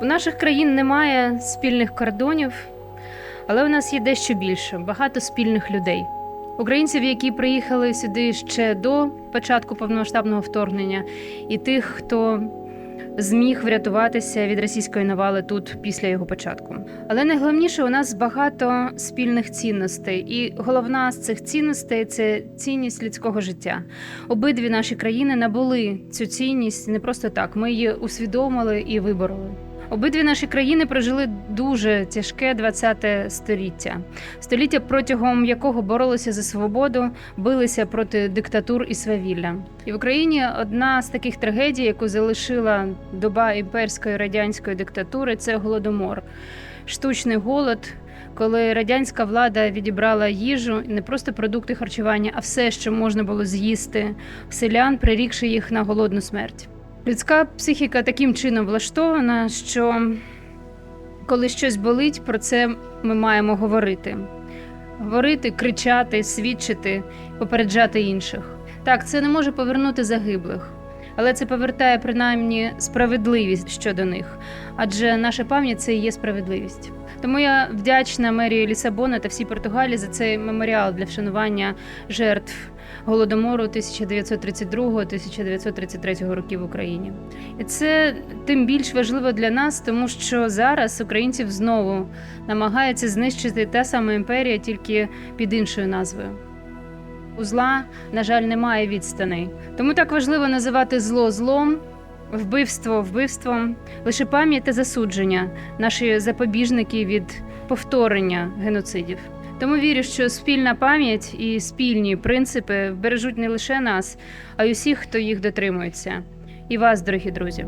У наших країн немає спільних кордонів, але у нас є дещо більше багато спільних людей. Українців, які приїхали сюди ще до початку повномасштабного вторгнення, і тих, хто зміг врятуватися від російської навали тут після його початку. Але найголовніше у нас багато спільних цінностей, і головна з цих цінностей це цінність людського життя. Обидві наші країни набули цю цінність не просто так. Ми її усвідомили і вибороли. Обидві наші країни прожили дуже тяжке 20-те століття, століття, протягом якого боролися за свободу, билися проти диктатур і свавілля. І в Україні одна з таких трагедій, яку залишила доба імперської радянської диктатури, це голодомор, штучний голод. Коли радянська влада відібрала їжу, не просто продукти харчування, а все, що можна було з'їсти селян, прирікши їх на голодну смерть. Людська психіка таким чином влаштована, що коли щось болить, про це ми маємо говорити. Говорити, кричати, свідчити, попереджати інших. Так, це не може повернути загиблих, але це повертає принаймні справедливість щодо них, адже наша пам'ять це і є справедливість. Тому я вдячна мерії Лісабона та всій Португалії за цей меморіал для вшанування жертв голодомору 1932-1933 років в Україні. І це тим більш важливо для нас, тому що зараз українців знову намагаються знищити та сама імперія, тільки під іншою назвою. У зла, на жаль, немає відстаней. Тому так важливо називати зло злом, вбивство вбивством, лише пам'ять та засудження, наші запобіжники від повторення геноцидів. Тому вірю, що спільна пам'ять і спільні принципи бережуть не лише нас, а й усіх, хто їх дотримується. І вас, дорогі друзі.